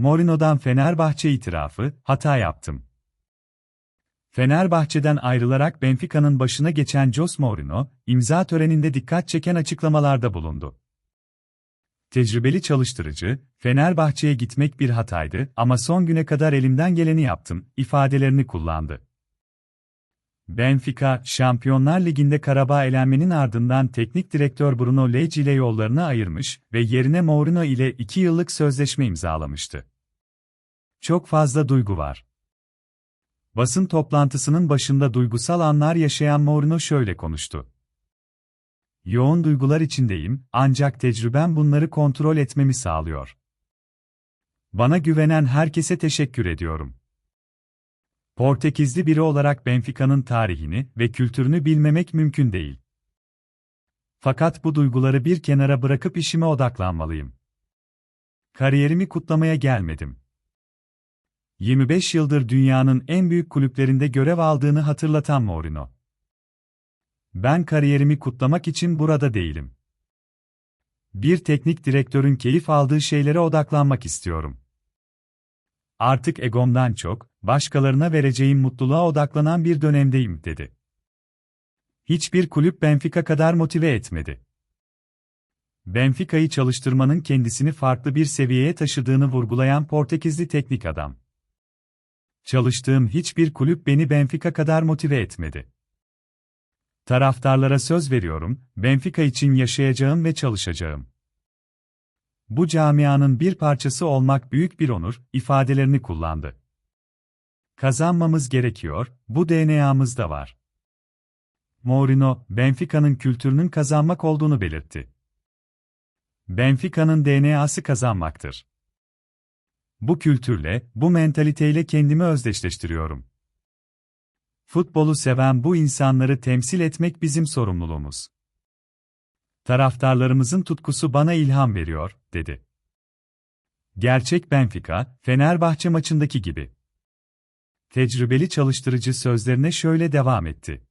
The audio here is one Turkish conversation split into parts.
Mourinho'dan Fenerbahçe itirafı, hata yaptım. Fenerbahçe'den ayrılarak Benfica'nın başına geçen Jose Mourinho, imza töreninde dikkat çeken açıklamalarda bulundu. Tecrübeli çalıştırıcı, Fenerbahçe'ye gitmek bir hataydı ama son güne kadar elimden geleni yaptım, ifadelerini kullandı. Benfica, Şampiyonlar Ligi'nde Karabağ elenmenin ardından teknik direktör Bruno Lage ile yollarını ayırmış ve yerine Mourinho ile 2 yıllık sözleşme imzalamıştı. Çok fazla duygu var. Basın toplantısının başında duygusal anlar yaşayan Mourinho şöyle konuştu. Yoğun duygular içindeyim, ancak tecrübem bunları kontrol etmemi sağlıyor. Bana güvenen herkese teşekkür ediyorum. Portekizli biri olarak Benfica'nın tarihini ve kültürünü bilmemek mümkün değil. Fakat bu duyguları bir kenara bırakıp işime odaklanmalıyım. Kariyerimi kutlamaya gelmedim. 25 yıldır dünyanın en büyük kulüplerinde görev aldığını hatırlatan Mourinho. Ben kariyerimi kutlamak için burada değilim. Bir teknik direktörün keyif aldığı şeylere odaklanmak istiyorum. Artık egomdan çok, başkalarına vereceğim mutluluğa odaklanan bir dönemdeyim, dedi. Hiçbir kulüp Benfica kadar motive etmedi. Benfica'yı çalıştırmanın kendisini farklı bir seviyeye taşıdığını vurgulayan Portekizli teknik adam. Çalıştığım hiçbir kulüp beni Benfica kadar motive etmedi. Taraftarlara söz veriyorum, Benfica için yaşayacağım ve çalışacağım. Bu camianın bir parçası olmak büyük bir onur, ifadelerini kullandı. Kazanmamız gerekiyor, bu DNA'mızda var. Mourinho, Benfica'nın kültürünün kazanmak olduğunu belirtti. Benfica'nın DNA'sı kazanmaktır. Bu kültürle, bu mentaliteyle kendimi özdeşleştiriyorum. Futbolu seven bu insanları temsil etmek bizim sorumluluğumuz. Taraftarlarımızın tutkusu bana ilham veriyor, dedi. Gerçek Benfica, Fenerbahçe maçındaki gibi. Tecrübeli çalıştırıcı sözlerine şöyle devam etti.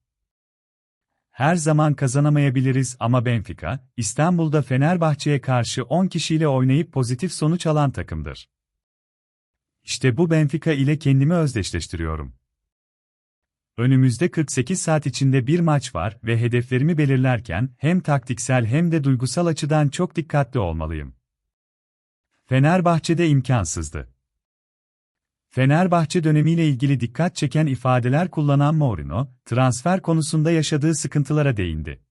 Her zaman kazanamayabiliriz ama Benfica, İstanbul'da Fenerbahçe'ye karşı 10 kişiyle oynayıp pozitif sonuç alan takımdır. İşte bu Benfica ile kendimi özdeşleştiriyorum. Önümüzde 48 saat içinde bir maç var ve hedeflerimi belirlerken hem taktiksel hem de duygusal açıdan çok dikkatli olmalıyım. Fenerbahçe'de imkansızdı. Fenerbahçe dönemiyle ilgili dikkat çeken ifadeler kullanan Mourinho, transfer konusunda yaşadığı sıkıntılara değindi.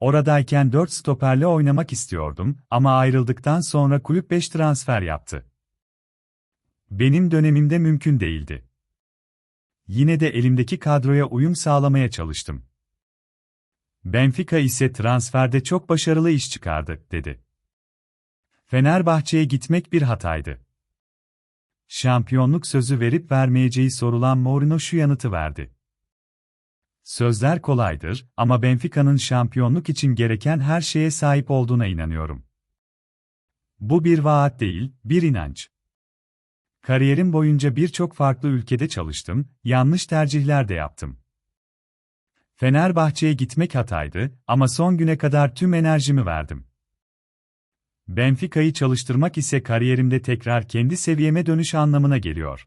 Oradayken 4 stoperle oynamak istiyordum ama ayrıldıktan sonra kulüp 5 transfer yaptı. Benim dönemimde mümkün değildi. Yine de elimdeki kadroya uyum sağlamaya çalıştım. Benfica ise transferde çok başarılı iş çıkardı, dedi. Fenerbahçe'ye gitmek bir hataydı. Şampiyonluk sözü verip vermeyeceği sorulan Mourinho şu yanıtı verdi. Sözler kolaydır ama Benfica'nın şampiyonluk için gereken her şeye sahip olduğuna inanıyorum. Bu bir vaat değil, bir inanç. Kariyerim boyunca birçok farklı ülkede çalıştım, yanlış tercihler de yaptım. Fenerbahçe'ye gitmek hataydı ama son güne kadar tüm enerjimi verdim. Benfica'yı çalıştırmak ise kariyerimde tekrar kendi seviyeme dönüş anlamına geliyor.